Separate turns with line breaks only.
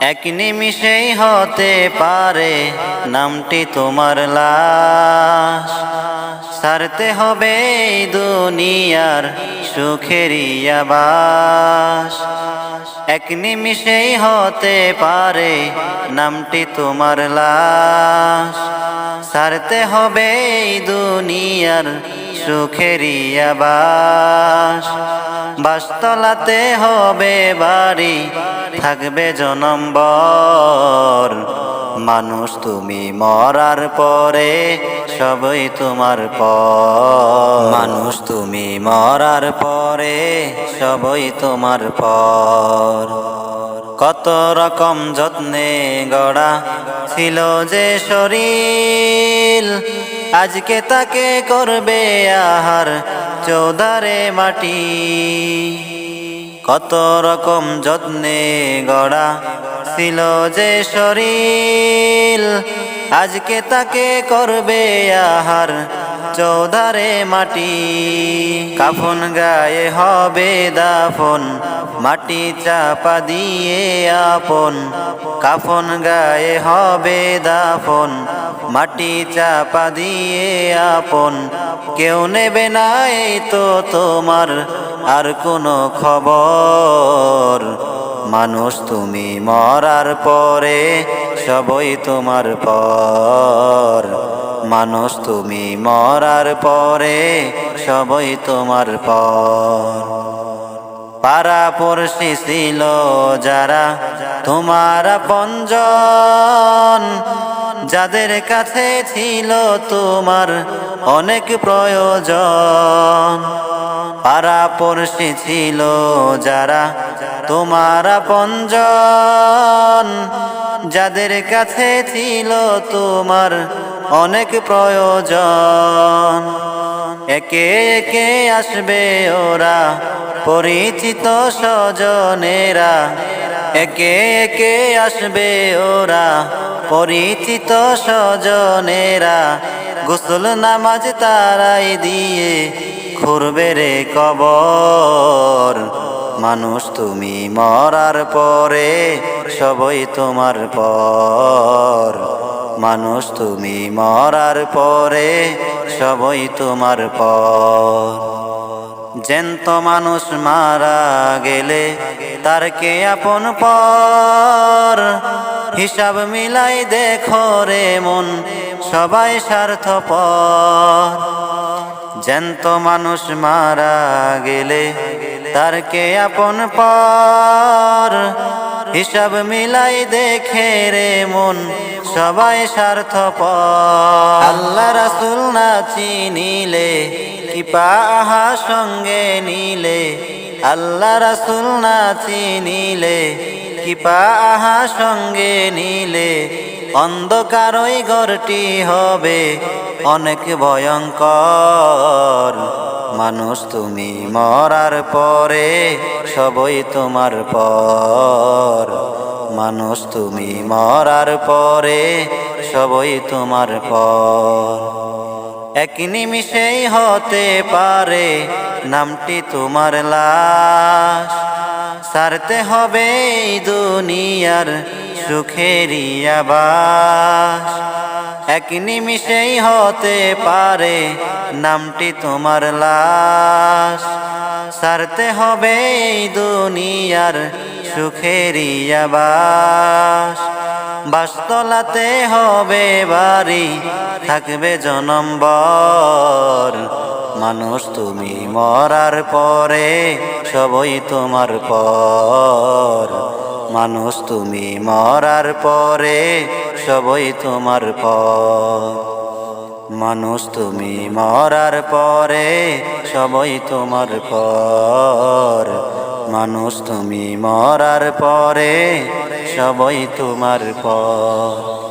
এক নিমিষেই হতে পারে, নামটি তোমার লাশ। সারতে হবে দুনিয়ার সুখেরই আবাস। এক নিমিষেই হতে পারে, নামটি তোমার লাশ। সারতে হবে দুনিয়ার সুখেরই আবাস। বাসতলাতে হবে বাড়ি, থাকবে জনম্বর মানুষ তুমি মরার পরে সবই তোমার পর। মানুষ তুমি মরার পরে সবই তোমার পর। কত রকম যত্নে গড়া ছিল যে শরীর আজকে তাকে করবে আহার চৌদারে মাটি। কত রকম যত্নে গড়া ছিল যে শরীর, আজকে তাকে করবে আহার চৌধারে মাটি, কাফন গায়ে হবে দাফন, মাটি চাপা দিয়ে আপন, কাফন গায়ে হবে দাফন, মাটি চাপা দিয়ে আপন। কেউ নেবে না এই তো তোমার আর কোনো খবর। মানুষ তুমি মরার পরে সবই তোমার পর। মানুষ তুমি মরার পরে সবই তোমার পর। পাড়া পড়শি ছিল যারা তোমার পঞ্জন যাদের কাছে ছিল তোমার অনেক প্রয়োজন। পাড়া পড়শি ছিল যারা তোমার পঞ্জন যাদের কাছে ছিল তোমার অনেক প্রয়োজন। একে একে আসবে ওরা, পরিচিত স্বজনেরা। একে একে আসবে ওরা পরিচিত স্বজনেরা গোসল নামাজ তারাই দিয়ে খুরবে রে কবর। মানুষ তুমি মরার পরে সবই তোমার পর। মানুষ তুমি মরার পরে সবই তোমার পর। জেন্ত মানুষ মারা গেলে তার কে আপন পর? হিসাব মিলাই দেখো রে মন, সবাই স্বার্থপর। জ্যান্ত মানুষ মারা গেলে তার কে আপন পর? হিসাব মিলাই দেখে রে মন, সবাই স্বার্থপর। আল্লাহ রাসুল না চিনিলে কি পাহা সঙ্গে নিলে। আল্লাহ রাসুল না চিনিলে কি পাহা সঙ্গে নিলে অন্ধকার ওই ঘরটি হবে। অনেক ভয়ঙ্কর। মানুষ তুমি মরার পরে সবই তোমার পর। মানুষ তুমি মরার পরে সবই তোমার পর। এক নিমিষেই হতে পারে, নামটি তোমার লাশ। সারতে হবে দুনিয়ার সুখেরই আবাস। এক নিমিষেই হতে পারে নামটি তোমার লাশ। সারতে হবে দুনিয়ার সুখেরই আবাস। বাসতলাতে হবে বাড়ি, থাকবে জনম্বর মানুষ তুমি মরার পরে সবই তোমার পর। মানুষ তুমি মরার পরে সবই তোমার পর। মানুষ তুমি মরার পরে সবই তোমার পর। মানুষ তুমি মরার পরে সবই তোমার পর।